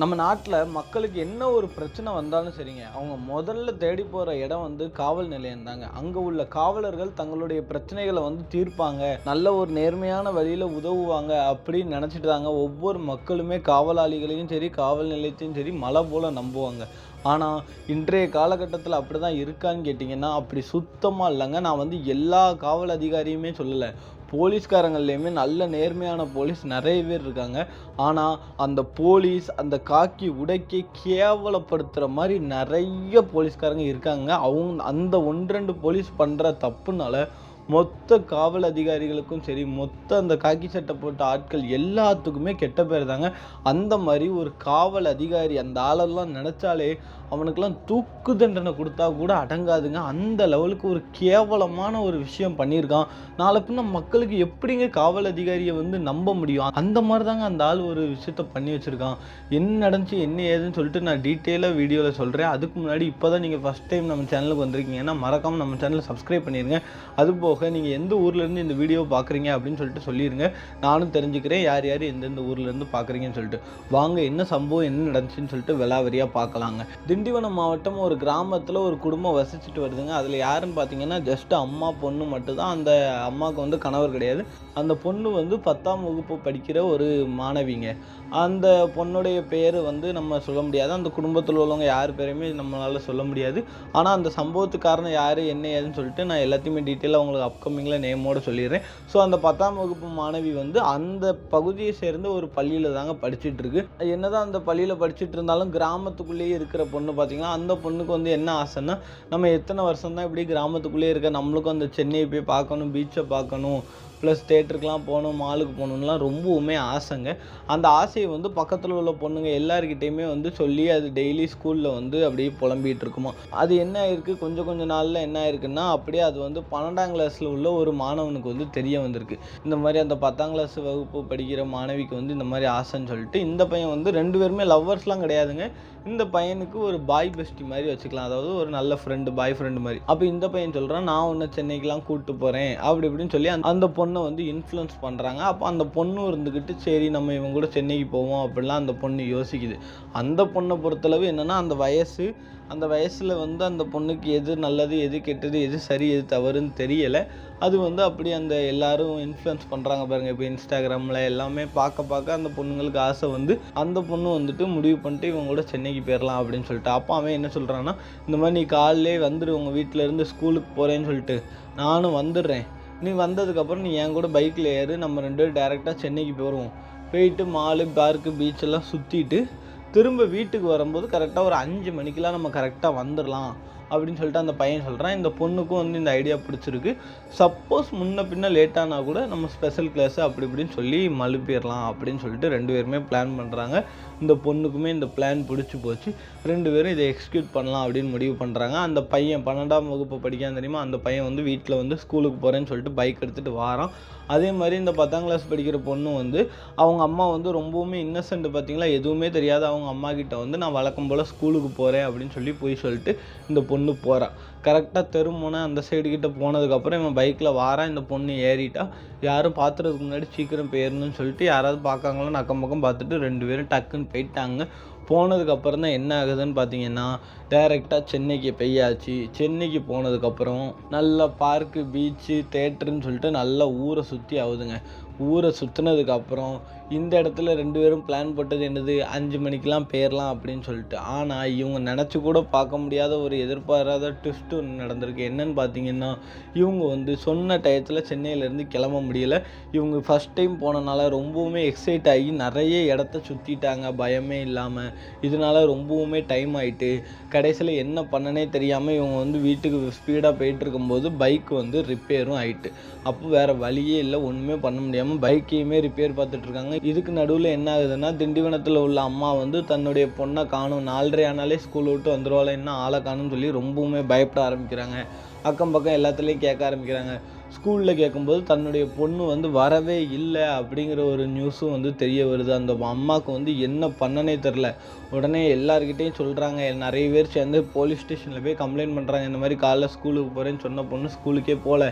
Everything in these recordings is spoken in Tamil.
நம்ம நாட்டில் மக்களுக்கு என்ன ஒரு பிரச்சனை வந்தாலும் சரிங்க. அவங்க முதல்ல தேடி போகிற இடம் வந்து காவல் நிலையம் தாங்க. அங்கே உள்ள காவலர்கள் தங்களுடைய பிரச்சனைகளை வந்து தீர்ப்பாங்க. நல்ல ஒரு நேர்மையான வழியில் உதவுவாங்க அப்படின்னு நினச்சிட்டு தாங்க ஒவ்வொரு மக்களுமே காவலாளிகளையும் சரி காவல் நிலையத்தையும் சரி மலை போல் நம்புவாங்க. ஆனால் இன்றைய காலகட்டத்தில் அப்படி தான் இருக்கான்னு கேட்டிங்கன்னா அப்படி சுத்தமாக இல்லைங்க. நான் வந்து எல்லா காவல் அதிகாரியுமே சொல்லலை. போலீஸ்காரங்கள்லேயுமே நல்ல நேர்மையான போலீஸ் நிறைய பேர் இருக்காங்க. ஆனால் அந்த போலீஸ் அந்த காக்கி உடைக்க கேவலப்படுத்துகிற மாதிரி நிறைய போலீஸ்காரங்க இருக்காங்க. அவங்க அந்த ஒன்றெண்டு போலீஸ் பண்ணுற தப்புனால மொத்த காவல் அதிகாரிகளுக்கும் சரி மொத்த அந்த காக்கி சட்டை போட்ட ஆட்கள் எல்லாத்துக்குமே கெட்ட பேர் தாங்க. அந்த மாதிரி ஒரு காவல் அதிகாரி அந்த ஆளெல்லாம் நினச்சாலே அவனுக்கெல்லாம் தூக்கு தண்டனை கொடுத்தா கூட அடங்காதுங்க. அந்த லெவலுக்கு ஒரு கேவலமான ஒரு விஷயம் பண்ணியிருக்கான். நாளை பின்ன மக்களுக்கு எப்படிங்க காவல் அதிகாரியை வந்து நம்ப முடியும்? அந்த மாதிரி தாங்க அந்த ஆள் ஒரு விஷயத்த பண்ணி வச்சுருக்கான். என்ன நடந்துச்சு என்ன ஏதுன்னு சொல்லிட்டு நான் டீட்டெயிலாக வீடியோவில் சொல்கிறேன் அதுக்கு முன்னாடி இப்போ தான் நீங்கள் ஃபஸ்ட் டைம் நம்ம சேனலுக்கு வந்திருக்கீங்கன்னா மறக்காமல் நம்ம சேனலை சப்ஸ்கிரைப் பண்ணிடுங்க அது போக நீங்கள் எந்த ஊர்லேருந்து இந்த வீடியோ பார்க்குறீங்க அப்படின்னு சொல்லிட்டு சொல்லிடுங்க நானும் தெரிஞ்சுக்கிறேன். யார் யார் எந்தெந்த ஊர்லேருந்து பார்க்குறீங்கன்னு சொல்லிட்டு. வாங்க என்ன சம்பவம் என்ன நடந்துச்சுன்னு சொல்லிட்டு விளாவரியாக பார்க்கலாங்க. திண்டிவனம் மாவட்டம் ஒரு கிராமத்தில் ஒரு குடும்பம் வசிச்சுட்டு வருதுங்க. அதில் யாருன்னு பார்த்தீங்கன்னா ஜஸ்ட் அம்மா பொண்ணு மட்டும்தான். அந்த அம்மாவுக்கு வந்து கணவர் கிடையாது. அந்த பொண்ணு வந்து பத்தாம் வகுப்பு படிக்கிற ஒரு மாணவிங்க. அந்த பொண்ணுடைய பேர் வந்து நம்ம சொல்ல முடியாது. அந்த குடும்பத்தில் உள்ளவங்க யார் பேரையுமே நம்மளால் சொல்ல முடியாது. ஆனால் அந்த சம்பவத்துக்கு காரணம் யார் என்ன ஏதுன்னு சொல்லிட்டு நான் எல்லாத்தையுமே டீட்டெயிலாக உங்களுக்கு அப்கமிங்கில் நேமோடு சொல்லிடுறேன். ஸோ அந்த பத்தாம் வகுப்பு மாணவி வந்து அந்த பகுதியை சேர்ந்த ஒரு பள்ளியில் தாங்க படிச்சுட்டு இருக்கு. என்னதான் அந்த பள்ளியில் படிச்சுட்டு இருந்தாலும் கிராமத்துக்குள்ளேயே இருக்கிற பொண்ணு பார்த்திங்கன்னா அந்த பொண்ணுக்கு வந்து என்ன ஆசைன்னா நம்ம எத்தனை வருஷம் தான் இப்படி கிராமத்துக்குள்ளேயே இருக்க நம்மளுக்கும் அந்த சென்னையை போய் பார்க்கணும் பீச்சை பார்க்கணும் ப்ளஸ் தேட்டருக்குலாம் போகணும் மாலுக்கு போகணுன்லாம் ரொம்பவுமே ஆசைங்க. அந்த ஆசையை வந்து பக்கத்தில் உள்ள பொண்ணுங்க எல்லாருக்கிட்டேயுமே வந்து சொல்லி அது டெய்லி ஸ்கூலில் வந்து அப்படியே புலம்பிகிட்டு இருக்குமா. அது என்ன ஆயிருக்கு? கொஞ்சம் கொஞ்சம் நாளில் என்ன ஆயிருக்குன்னா அப்படியே அது வந்து பன்னெண்டாம் கிளாஸில் உள்ள ஒரு மாணவனுக்கு வந்து தெரிய வந்திருக்கு. இந்த மாதிரி அந்த பத்தாம் கிளாஸ் வகுப்பு படிக்கிற மாணவிக்கு வந்து இந்த மாதிரி ஆசைன்னு சொல்லிட்டு இந்த பையன் வந்து ரெண்டு பேருமே லவ்வர்ஸ்லாம் கிடையாதுங்க. இந்த பையனுக்கு ஒரு பாய் பெஸ்டி மாதிரி வச்சுக்கலாம். அதாவது ஒரு நல்ல ஃப்ரெண்டு பாய் ஃப்ரெண்டு மாதிரி. அப்போ இந்த பையன் சொல்கிறான் நான் உன்னை சென்னைக்கெலாம் கூப்பிட்டு போகிறேன் அப்படி இப்படின்னு சொல்லி அந்த- அந்த பொண்ணை வந்து இன்ஃப்ளூயன்ஸ் பண்ணுறாங்க அப்போ அந்த பொண்ணும் இருந்துக்கிட்டு சரி நம்ம இவங்க கூட சென்னைக்கு போவோம் அப்படிலாம் அந்த பொண்ணு யோசிக்குது. அந்த பொண்ணை பொறுத்தளவு என்னென்னா அந்த வயசு அந்த வயசில் வந்து அந்த பொண்ணுக்கு எது நல்லது எது கெட்டது எது சரி எது தவறுன்னு தெரியலை. அது வந்து அப்படி அந்த எல்லாரும் இன்ஃப்ளூயன்ஸ் பண்ணுறாங்க பாருங்கள் இப்போ இன்ஸ்டாகிராமில் எல்லாமே பார்க்க பார்க்க அந்த பொண்ணுங்களுக்கு ஆசை வந்து அந்த பொண்ணு வந்துட்டு முடிவு பண்ணிட்டு இவங்க கூட சென்னைக்கு போயிடலாம் அப்படின்னு சொல்லிட்டு. அப்பா அவன் என்ன சொல்கிறான்னா இந்த மாதிரி நீ காலையிலே வந்துடு உங்கள் வீட்டில் இருந்து ஸ்கூலுக்கு போகிறேன்னு சொல்லிட்டு. நானும் வந்துடுறேன். நீ வந்ததுக்கப்புறம் நீ என் கூட பைக்கில் ஏறு. நம்ம ரெண்டு பேரும் டேரெக்டாக சென்னைக்கு போயிடுவோம் போயிட்டு மாலு பார்க்கு பீச் எல்லாம் சுற்றிட்டு திரும்ப வீட்டுக்கு வரும்போது கரெக்டாக ஒரு அஞ்சு மணிக்கெலாம் நம்ம கரெக்டாக வந்துடலாம் அப்படின்னு சொல்லிட்டு அந்த பையன் சொல்கிறான் இந்த பொண்ணுக்கும் வந்து இந்த ஐடியா பிடிச்சிருக்கு. சப்போஸ் முன்ன பின்ன லேட்டானா கூட நம்ம ஸ்பெஷல் கிளாஸு அப்படி இப்படின்னு சொல்லி மழுப்பிடலாம் அப்படின்னு சொல்லிட்டு ரெண்டு பேருமே பிளான் பண்ணுறாங்க இந்த பொண்ணுக்குமே இந்த பிளான் பிடிச்சி போச்சு. ரெண்டு பேரும் இதை எக்ஸிக்யூட் பண்ணலாம் அப்படின்னு முடிவு பண்ணுறாங்க அந்த பையன் பன்னெண்டாம் வகுப்பு படிக்கான் தெரியுமா? அந்த பையன் வந்து வீட்டில் வந்து ஸ்கூலுக்கு போகிறேன்னு சொல்லிட்டு பைக் எடுத்துகிட்டு வாரான். அதே மாதிரி இந்த பத்தாம் கிளாஸ் படிக்கிற பொண்ணு வந்து அவங்க அம்மா வந்து ரொம்பவுமே இன்னசென்ட் பார்த்தீங்களா எதுவுமே தெரியாத அவங்க அம்மா கிட்ட வந்து நான் வழக்கம் போல் ஸ்கூலுக்கு போகிறேன் அப்படின்னு சொல்லி போய் சொல்லிட்டு இந்த பொண்ணு போகிறான் கரெக்டாக தெருமுனை அந்த சைடு கிட்ட போனதுக்கப்புறம் இவன் பைக்கில் வாரான் இந்த பொண்ணு ஏறிட்டா. யாரும் பார்த்துறதுக்கு முன்னாடி சீக்கிரம் போயிடணும்னு சொல்லிட்டு யாராவது பார்க்காங்களோ அக்கம் பக்கம் பார்த்துட்டு ரெண்டு பேரும் டக்குன்னு போயிட்டாங்க. போனதுக்கப்புறம் தான் என்ன ஆகுதுன்னு பார்த்தீங்கன்னா டைரெக்டாக சென்னைக்கு பெய்யாச்சு. சென்னைக்கு போனதுக்கப்புறம் நல்ல பார்க்கு பீச்சு தேட்டருன்னு சொல்லிட்டு நல்லா ஊரை சுற்றி ஆகுதுங்க. ஊரை சுற்றுனதுக்கப்புறம் இந்த இடத்துல ரெண்டு பேரும் பிளான் போட்டது என்னது? அஞ்சு மணிக்கெலாம் போயிடலாம் அப்படின்னு சொல்லிட்டு. ஆனால் இவங்க நினச்சி கூட பார்க்க முடியாத ஒரு எதிர்பாராத ட்விஸ்ட் ஒன்று நடந்திருக்கு. என்னன்னு பார்த்தீங்கன்னா இவங்க வந்து சொன்ன டயத்தில் சென்னையிலேருந்து கிளம்ப முடியல. இவங்க ஃபஸ்ட் டைம் போனனால ரொம்பவுமே எக்ஸைட் ஆகி நிறைய இடத்த சுற்றிட்டாங்க பயமே இல்லாமல் இதனால ரொம்பவுமே டைம் ஆகிட்டு கடைசியில் என்ன பண்ணனே தெரியாமல் இவங்க வந்து வீட்டுக்கு ஸ்பீடாக போயிட்டு இருக்கும்போது பைக் வந்து ரிப்பேரும் ஆகிட்டு அப்போ வேறு வழியே இல்லை ஒன்றுமே பண்ண முடியாது முடியாமல் பைக்கையுமே ரிப்பேர் பார்த்துட்டு இருக்காங்க இதுக்கு நடுவில் என்ன ஆகுதுன்னா திண்டிவனத்தில் உள்ள அம்மா வந்து தன்னுடைய பொண்ணை காணும். நாலரை ஆனாலே ஸ்கூல் விட்டு வந்துருவாள் என்ன ஆளை காணும்னு சொல்லி ரொம்பவுமே பயப்பட ஆரம்பிக்கிறாங்க. அக்கம் பக்கம் எல்லாத்துலேயும் கேட்க ஆரம்பிக்கிறாங்க. ஸ்கூலில் கேட்கும்போது தன்னுடைய பொண்ணு வந்து வரவே இல்லை அப்படிங்கிற ஒரு நியூஸும் வந்து தெரிய வருது. அந்த அம்மாவுக்கு வந்து என்ன பண்ணனே தெரில உடனே எல்லாருக்கிட்டையும் சொல்கிறாங்க நிறைய பேர் சேர்ந்து போலீஸ் ஸ்டேஷனில் போய் கம்ப்ளைண்ட் பண்ணுறாங்க இந்த மாதிரி காலைல ஸ்கூலுக்கு போகிறேன்னு சொன்ன பொண்ணு ஸ்கூலுக்கே போகல.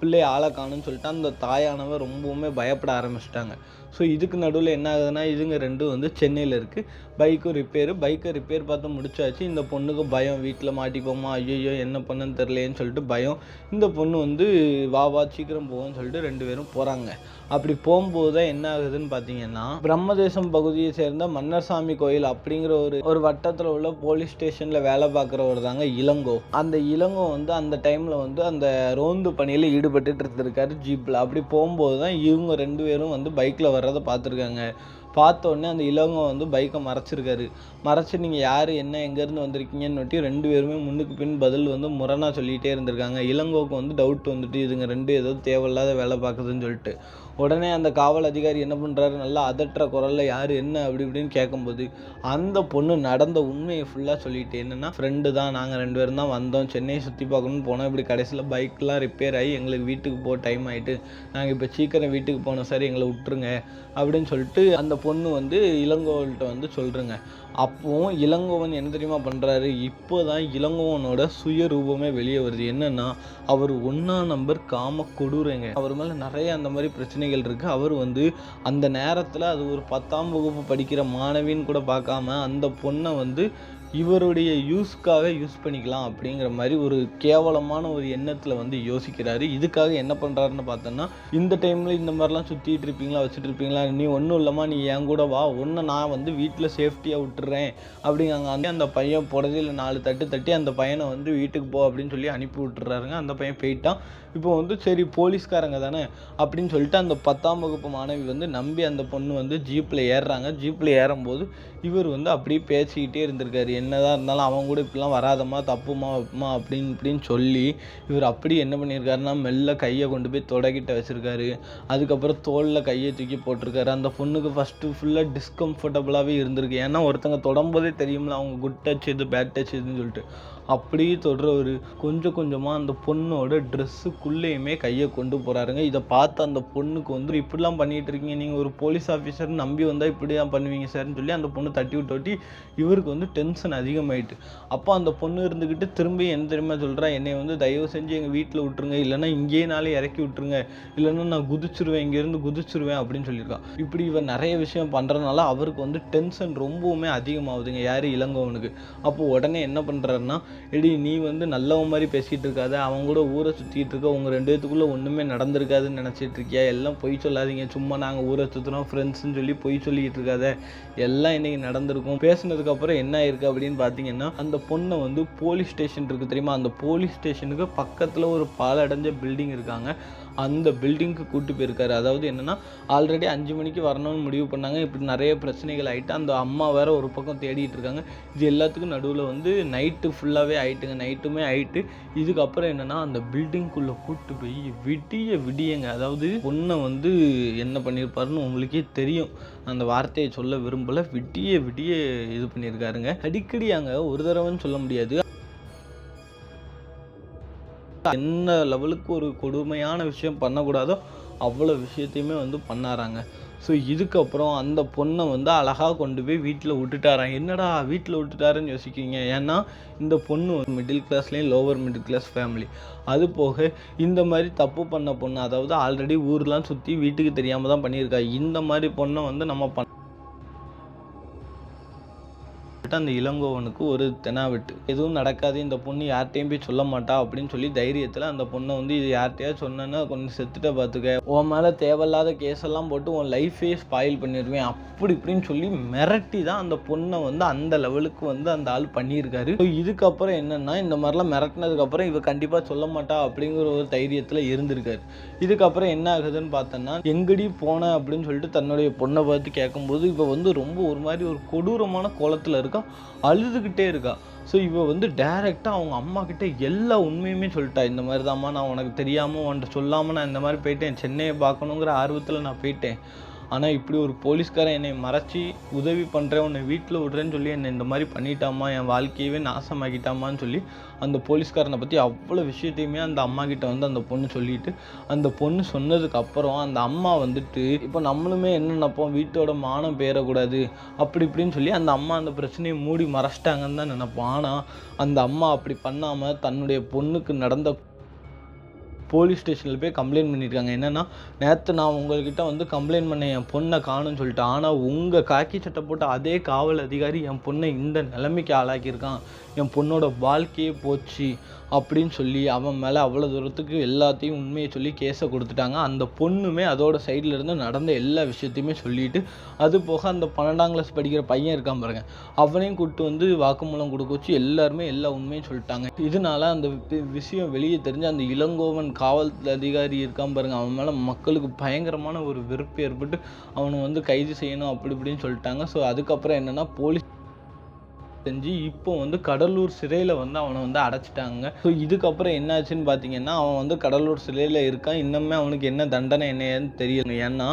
பிள்ளை ஆளை காணும்னு சொல்லிட்டு அந்த தாயானவ ரொம்பவுமே பயப்பட ஆரம்பிச்சிட்டாங்க. ஸோ இதுக்கு நடுவில் என்ன ஆகுதுன்னா இதுங்க ரெண்டும் வந்து சென்னையில் இருக்குது பைக்கும் ரிப்பேரு பைக்கை ரிப்பேர் பார்த்து முடிச்சாச்சு. இந்த பொண்ணுக்கு பயம் வீட்டில் மாட்டிப்போமா ஐயோ என்ன பண்ணுன்னு தெரிலையேன்னு சொல்லிட்டு பயம். இந்த பொண்ணு வந்து வா வா சீக்கிரம் போவோம்னு சொல்லிட்டு ரெண்டு பேரும் போகிறாங்க அப்படி போகும்போது தான் என்ன ஆகுதுன்னு பார்த்தீங்கன்னா பிரம்மதேசம் பகுதியை சேர்ந்த மன்னர்சாமி கோயில் அப்படிங்கிற ஒரு ஒரு வட்டத்தில் உள்ள போலீஸ் ஸ்டேஷனில் வேலை பார்க்குறவர் தாங்க இளங்கோ. அந்த இளங்கோ வந்து அந்த டைமில் வந்து அந்த ரோந்து பணியில் ஈடுபட்டுட்டு இருந்திருக்காரு ஜீப்பில் அப்படி போகும்போது தான் இவங்க ரெண்டு பேரும் வந்து பைக்கில் வர்றதை பார்த்துருக்காங்க. பார்த்த உடனே அந்த இளவங்க வந்து பைக்கை மறைச்சிருக்காரு. மறைச்சு நீங்கள் யார் என்ன எங்கேருந்து வந்திருக்கீங்கன்னு நோட்டி ரெண்டு பேருமே முன்னுக்கு பின் பதில் வந்து முரணாக சொல்லிகிட்டே இருந்திருக்காங்க. இளங்கோவுக்கு வந்து டவுட் வந்துட்டு இதுங்க ரெண்டு ஏதோ தேவையில்லாத வேலை பார்க்குதுன்னு சொல்லிட்டு. உடனே அந்த காவல் அதிகாரி என்ன பண்ணுறாரு நல்லா அதட்டுற குரலில் யார் என்ன? அப்படி இப்படின்னு கேட்கும்போது அந்த பொண்ணு நடந்த உண்மையை ஃபுல்லாக சொல்லிட்டு என்னென்னா ஃப்ரெண்டு தான். நாங்கள் ரெண்டு பேரும் தான் வந்தோம். சென்னையை சுற்றி பார்க்கணும்னு போனோம். இப்படி கடைசியில் பைக்லாம் ரிப்பேர் ஆகி எங்களுக்கு வீட்டுக்கு போக டைம் ஆகிட்டு நாங்கள் இப்போ சீக்கிரம் வீட்டுக்கு போனோம் சார் எங்களை விட்டுருங்க. அப்படின்னு சொல்லிட்டு அந்த பொண்ணு வந்து இளங்கோவன்கிட்ட வந்து சொல்கிறேங்க அப்போவும் இளங்கோவன் என்ன தெரியுமா பண்ணுறாரு இப்போ தான் இளங்கோவனோட சுயரூபமே வெளியே வருது. என்னென்னா அவர் ஒன்றா நம்பர் காம கொடுறேங்க அவர் மேலே நிறைய அந்த மாதிரி பிரச்சனைகள் இருக்குது அவர் வந்து அந்த நேரத்தில் அது ஒரு பத்தாம் வகுப்பு படிக்கிற மாணவின்னு கூட பார்க்காம அந்த பொண்ணை வந்து இவருடைய யூஸ்க்காக யூஸ் பண்ணிக்கலாம் அப்படிங்கிற மாதிரி ஒரு கேவலமான ஒரு எண்ணத்தில் வந்து யோசிக்கிறாரு. இதுக்காக என்ன பண்ணுறாருன்னு பார்த்தோன்னா இந்த டைமில் இந்த மாதிரிலாம் சுற்றிட்டு இருப்பீங்களா வச்சுட்டு இருப்பீங்களா நீ ஒன்றும் இல்லைம்மா நீ என் கூட வா ஒன்று நான் வந்து வீட்டில் சேஃப்டியாக விட்டுறேன் அப்படிங்காங்க அந்த அந்த பையன் புடதையில் நாலு தட்டு தட்டி அந்த பையனை வந்து வீட்டுக்கு போ அப்படின்னு சொல்லி அனுப்பி விட்டுறாருங்க. அந்த பையன் போயிட்டான். இப்போ வந்து சரி போலீஸ்காரங்க தானே அப்படின்னு சொல்லிட்டு அந்த பத்தாம் வகுப்பு மாணவி வந்து நம்பி அந்த பொண்ணு வந்து ஜீப்பில் ஏறுறாங்க. ஜீப்பில் ஏறும்போது இவர் வந்து அப்படியே பேசிக்கிட்டே இருந்திருக்காரு. என்னதான் இருந்தாலும் அவன் கூட இப்படிலாம் வராதம்மா தப்புமா வைப்புமா அப்படின்னு இப்படின்னு சொல்லி இவர் அப்படி என்ன பண்ணியிருக்காருன்னா மெல்ல கையை கொண்டு போய் தொடக்கிட்ட வச்சிருக்காரு. அதுக்கப்புறம் தோளில் கையை தூக்கி போட்டிருக்காரு. அந்த பொண்ணுக்கு ஃபஸ்ட்டு ஃபுல்லாக டிஸ்கம்ஃபர்டபுளாகவே இருந்திருக்கு. ஏன்னா ஒருத்தங்க தொடம்போதே தெரியும்ல அவங்க குட் டச் இது பேட் டச் இதுன்னு சொல்லிட்டு. அப்படியே தொடுறவர். கொஞ்சம் கொஞ்சமாக அந்த பொண்ணோட ட்ரெஸ்ஸுக்குள்ளேயுமே கையை கொண்டு போகிறாருங்க இதை பார்த்து அந்த பொண்ணுக்கு வந்து இப்படிலாம் பண்ணிகிட்டு இருக்கீங்க நீங்கள் ஒரு போலீஸ் ஆஃபீஸர் நம்பி வந்தால் இப்படி தான் பண்ணுவீங்க சார்னு சொல்லி அந்த பொண்ணு தட்டி விட்டு ஒட்டி இவருக்கு வந்து டென்ஷன் அதிகமாயிட்டு. அப்போ அந்த பொண்ணு இருந்துக்கிட்டு திரும்பி என்ன தெரியுமா சொல்கிறா என்னை வந்து தயவு செஞ்சு எங்கள் வீட்டில் விட்டுருங்க. இல்லைன்னா இங்கேயே நாளே இறக்கி விட்டுருங்க. இல்லைன்னா நான் குதிச்சிருவேன் இங்கேருந்து குதிச்சிருவேன் அப்படின்னு சொல்லியிருக்கான் இப்படி இவன் நிறைய விஷயம் பண்ணுறதுனால அவருக்கு வந்து டென்ஷன் ரொம்பவுமே அதிகமாகுதுங்க. யார்? இளங்கவனுக்கு. அப்போ உடனே என்ன பண்ணுறாருன்னா எடி நீ வந்து நல்லவன் மாதிரி பேசிகிட்டு இருக்காத. அவன் கூட ஊரை சுற்றிட்டு இருக்க. உங்கள் ரெண்டு பேத்துக்குள்ளே ஒன்றுமே நடந்திருக்காதுன்னு நினச்சிட்டு இருக்கியா? எல்லாம் பொய் சொல்லாதீங்க. சும்மா நாங்கள் ஊரை சுற்றுறோம் ஃப்ரெண்ட்ஸ்னு சொல்லி பொய் சொல்லிக்கிட்டு இருக்காத. எல்லாம் இன்றைக்கி நடந்திருக்கும். பேசுனதுக்கப்புறம் என்ன ஆயிருக்கு அப்படின்னு பார்த்தீங்கன்னா அந்த பொண்ணை வந்து போலீஸ் ஸ்டேஷன் இருக்குது தெரியுமா? அந்த போலீஸ் ஸ்டேஷனுக்கு பக்கத்தில் ஒரு பாலடைஞ்ச பில்டிங் இருக்காங்க. அந்த பில்டிங்க்கு கூட்டு போயிருக்காரு. அதாவது என்னென்னா ஆல்ரெடி அஞ்சு மணிக்கு வரணும்னு முடிவு பண்ணாங்க. இப்படி நிறைய பிரச்சனைகள் ஆகிட்டு அந்த அம்மா வேற ஒரு பக்கம் தேடிட்டு இருக்காங்க. இது எல்லாத்துக்கும் நடுவில் வந்து நைட்டு ஃபுல்லாக ஃபுல்லாகவே ஆயிட்டுங்க. நைட்டுமே ஆயிட்டு இதுக்கப்புறம் என்னென்னா அந்த பில்டிங்குள்ளே கூட்டு போய் விடிய விடியங்க. அதாவது பொண்ணை வந்து என்ன பண்ணியிருப்பாருன்னு உங்களுக்கே தெரியும். அந்த வார்த்தையை சொல்ல விரும்பல. விடிய விடிய இது பண்ணியிருக்காருங்க அடிக்கடி அங்கே ஒரு தடவைன்னு சொல்ல முடியாது. என்ன லெவலுக்கு ஒரு கொடுமையான விஷயம் பண்ணக்கூடாதோ அவ்வளோ விஷயத்தையுமே வந்து பண்ணாராங்க. ஸோ இதுக்கப்புறம் அந்த பொண்ணை வந்து அழகாக கொண்டு போய் வீட்டில் விட்டுட்டாராம் என்னடா வீட்டில் விட்டுட்டாருன்னு யோசிக்கிறீங்க? ஏன்னா இந்த பொண்ணு மிடில் கிளாஸ்லேயும் லோவர் மிடில் கிளாஸ் ஃபேமிலி அது போக இந்த மாதிரி தப்பு பண்ண பொண்ணு அதாவது ஆல்ரெடி ஊர்லாம் சுற்றி வீட்டுக்கு தெரியாமல் தான் பண்ணியிருக்கா. இந்த மாதிரி பொண்ணை வந்து நம்ம பண்ண அந்த இளங்கோவனுக்கு ஒரு தெனாவெட்டு எதுவும் நடக்காது இந்த பொண்ணு யார்கிட்டையும் போய் சொல்ல மாட்டா அப்படின்னு சொல்லி தைரியத்தில் அந்த பொண்ணை வந்து இது யார்கிட்டயாவது சொன்னேன்னா கொஞ்சம் செத்துட்ட பார்த்துக்க உன் மேலே தேவையில்லாத கேஸ் எல்லாம் போட்டு உன் லைஃபே ஸ்பாயில் பண்ணிடுவேன் அப்படி இப்படின்னு சொல்லி மிரட்டி தான் அந்த பொண்ணை வந்து அந்த லெவலுக்கு வந்து அந்த ஆள் பண்ணியிருக்காரு. ஸோ இதுக்கப்புறம் என்னென்னா இந்த மாதிரிலாம் மிரட்டினதுக்கப்புறம் இவ கண்டிப்பாக சொல்ல மாட்டா அப்படிங்கிற ஒரு தைரியத்தில் இருந்திருக்காரு. இதுக்கப்புறம் என்ன ஆகுதுன்னு பார்த்தோன்னா எங்கடி போன அப்படின்னு சொல்லிட்டு தன்னுடைய பொண்ணை பார்த்து கேட்கும்போது இவ வந்து ரொம்ப ஒரு மாதிரி ஒரு கொடூரமான கோலத்தில் இருக்கு அழுதுகிட்டே இருக்கா. ஸோ இவ வந்து டைரெக்டாக அவங்க அம்மா கிட்டே எல்லா உண்மையுமே சொல்லிட்டா. இந்த மாதிரி தான்மா நான் உனக்கு தெரியாமல் உன்கிட்ட சொல்லாமல் நான் இந்த மாதிரி போயிட்டேன். சென்னையை பார்க்கணுங்கிற ஆர்வத்தில் நான் போயிட்டேன். ஆனால் இப்படி ஒரு போலீஸ்காரன் என்னை மறைச்சி உதவி பண்ணுறேன் உன்னை வீட்டில் விடுறேன்னு சொல்லி என்னை இந்த மாதிரி பண்ணிட்டாமா என் வாழ்க்கையவே நாசமாக்கிட்டாமான்னு சொல்லி அந்த போலீஸ்காரனை பற்றி அவ்வளோ விஷயத்தையுமே அந்த அம்மா கிட்ட வந்து அந்த பொண்ணு சொல்லிட்டு அந்த பொண்ணு சொன்னதுக்கு அப்புறம் அந்த அம்மா வந்துட்டு இப்போ நம்மளுமே என்ன நினைப்போம்? வீட்டோட மானம் பேரக்கூடாது அப்படி இப்படின்னு சொல்லி அந்த அம்மா அந்த பிரச்சனையை மூடி மறைச்சிட்டாங்கன்னு தான் நினைப்போம். ஆனால் அந்த அம்மா அப்படி பண்ணாமல் தன்னுடைய பொண்ணுக்கு நடந்த போலீஸ் ஸ்டேஷனில் போய் கம்ப்ளைண்ட் பண்ணியிருக்காங்க என்னென்னா நேற்று நான் உங்கள்கிட்ட வந்து கம்ப்ளைண்ட் பண்ண என் பொண்ணை காணும்னு சொல்லிட்டு ஆனால் உங்கள் காக்கி சட்டை போட்ட அதே காவல் அதிகாரி என் பொண்ணை இந்த நிலைமைக்கு ஆளாக்கியிருக்கான். என் பொண்ணோட வாழ்க்கையே போச்சு. அப்படின்னு சொல்லி அவன் மேலே அவ்வளோ தூரத்துக்கு எல்லாத்தையும் உண்மையை சொல்லி கேஸை கொடுத்துட்டாங்க. அந்த பொண்ணுமே அதோட சைடில் இருந்து நடந்த எல்லா விஷயத்தையுமே சொல்லிட்டு அது போக அந்த பன்னெண்டாம் கிளாஸ் படிக்கிற பையன் இருக்கான் பாருங்க. அவனையும் கூப்பிட்டு வந்து வாக்குமூலம் கொடுக்க வச்சு எல்லாருமே எல்லா உண்மையும் சொல்லிட்டாங்க. இதனால அந்த விஷயம் வெளியே தெரிஞ்சு அந்த இளங்கோவன் காவல் அதிகாரி இருக்கான் பாருங்க. அவன் மேலே மக்களுக்கு பயங்கரமான ஒரு வெறுப்பு ஏற்பட்டு அவனை வந்து கைது செய்யணும் அப்படி இப்படின்னு சொல்லிட்டாங்க. ஸோ அதுக்கப்புறம் என்னென்னா போலீஸ் செஞ்சு இப்போ வந்து கடலூர் சிறையில் வந்து அவனை வந்து அடைச்சிட்டாங்க. ஸோ இதுக்கப்புறம் என்னாச்சுன்னு பார்த்தீங்கன்னா அவன் வந்து கடலூர் சிறையில் இருக்கான். இன்னுமே அவனுக்கு என்ன தண்டனை என்னன்னு தெரியல. ஏன்னா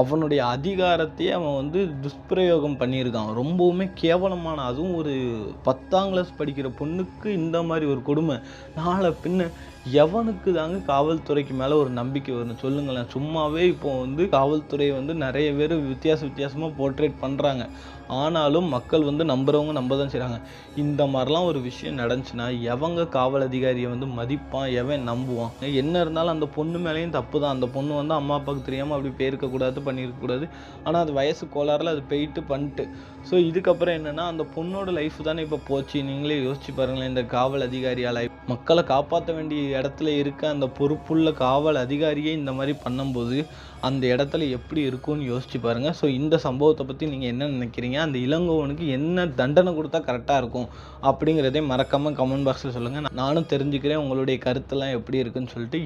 அவனுடைய அதிகாரத்தையே அவன் வந்து துஷ்பிரயோகம் பண்ணியிருக்கான். ரொம்பவுமே கேவலமான அதுவும் ஒரு பத்தாம் கிளாஸ் படிக்கிற பொண்ணுக்கு இந்த மாதிரி ஒரு கொடுமை. நாளை பின்ன எவனுக்கு தாங்க காவல்துறைக்கு மேலே ஒரு நம்பிக்கை வரும் சொல்லுங்களேன். சும்மாவே இப்போ வந்து காவல்துறை வந்து நிறைய பேர் வித்தியாச வித்தியாசமாக போர்ட்ரேட் பண்ணுறாங்க ஆனாலும் மக்கள் வந்து நம்புறவங்க நம்ப தான் செய்கிறாங்க இந்த மாதிரிலாம் ஒரு விஷயம் நடந்துச்சுன்னா எவங்க காவல் அதிகாரியை வந்து மதிப்பான் எவன் நம்புவான்? என்ன இருந்தாலும் அந்த பொண்ணு மேலேயும் தப்பு தான் அந்த பொண்ணு வந்து அம்மா அப்பாவுக்கு தெரியாமல் அப்படி போயிருக்கக்கூடாது பண்ணியிருக்கக்கூடாது. ஆனால் அது வயசு கோளாறில் அது போயிட்டு பண்ணிட்டு. ஸோ இதுக்கப்புறம் என்னென்னா அந்த பொண்ணோட லைஃப் தானே இப்போ போச்சு. நீங்களே யோசிச்சு பாருங்களேன் இந்த காவல் அதிகாரியால். மக்களை காப்பாற்ற வேண்டிய இடத்துல இருக்க அந்த பொறுப்புள்ள காவல் அதிகாரியே இந்த மாதிரி பண்ணும்போது அந்த இடத்துல எப்படி இருக்கும்னு யோசிச்சு பாருங்கள் ஸோ இந்த சம்பவத்தை பற்றி நீங்கள் என்ன நினைக்கிறீங்க? அந்த இளங்கோவனுக்கு என்ன தண்டனை கொடுத்தா கரெக்டாக இருக்கும் அப்படிங்கிறதே மறக்காமல் கமெண்ட் பாக்ஸில் சொல்லுங்கள் நானும் தெரிஞ்சுக்கிறேன் உங்களுடைய கருத்தெல்லாம் எப்படி இருக்குன்னு சொல்லிட்டு.